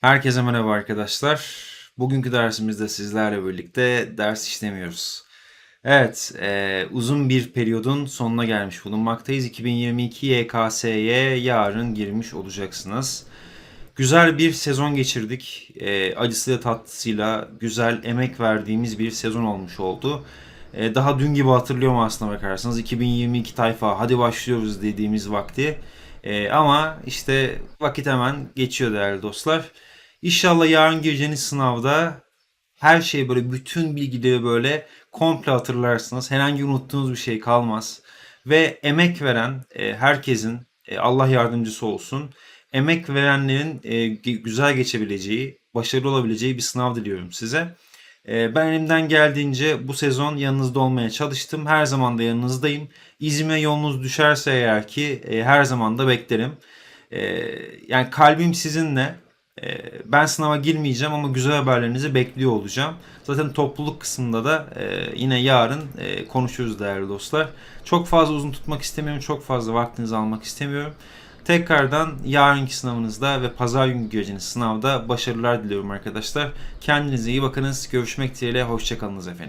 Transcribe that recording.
Herkese merhaba arkadaşlar. Bugünkü dersimizde sizlerle birlikte ders işlemiyoruz. Evet, e, uzun bir periyodun sonuna gelmiş bulunmaktayız. 2022 YKS'ye yarın girmiş olacaksınız. Güzel bir sezon geçirdik. E, acısıyla tatlısıyla güzel emek verdiğimiz bir sezon olmuş oldu. E, daha dün gibi hatırlıyorum aslına bakarsanız. 2022 tayfa hadi başlıyoruz dediğimiz vakti. E, ama işte vakit hemen geçiyor değerli dostlar. İnşallah yarın gireceğiniz sınavda her şey böyle bütün bilgileri böyle komple hatırlarsınız. Herhangi unuttuğunuz bir şey kalmaz. Ve emek veren e, herkesin e, Allah yardımcısı olsun. Emek verenlerin e, güzel geçebileceği, başarılı olabileceği bir sınav diliyorum size. E, ben elimden geldiğince bu sezon yanınızda olmaya çalıştım. Her zaman da yanınızdayım. İzime yolunuz düşerse eğer ki e, her zaman da beklerim. E, yani kalbim sizinle. Ee, Ben sınava girmeyeceğim ama güzel haberlerinizi bekliyor olacağım. Zaten topluluk kısmında da e, yine yarın e, konuşuruz değerli dostlar. Çok fazla uzun tutmak istemiyorum. Çok fazla vaktinizi almak istemiyorum. Tekrardan yarınki sınavınızda ve pazar günü gireceğiniz sınavda başarılar diliyorum arkadaşlar. Kendinize iyi bakınız. Görüşmek dileğiyle. Hoşçakalınız efendim.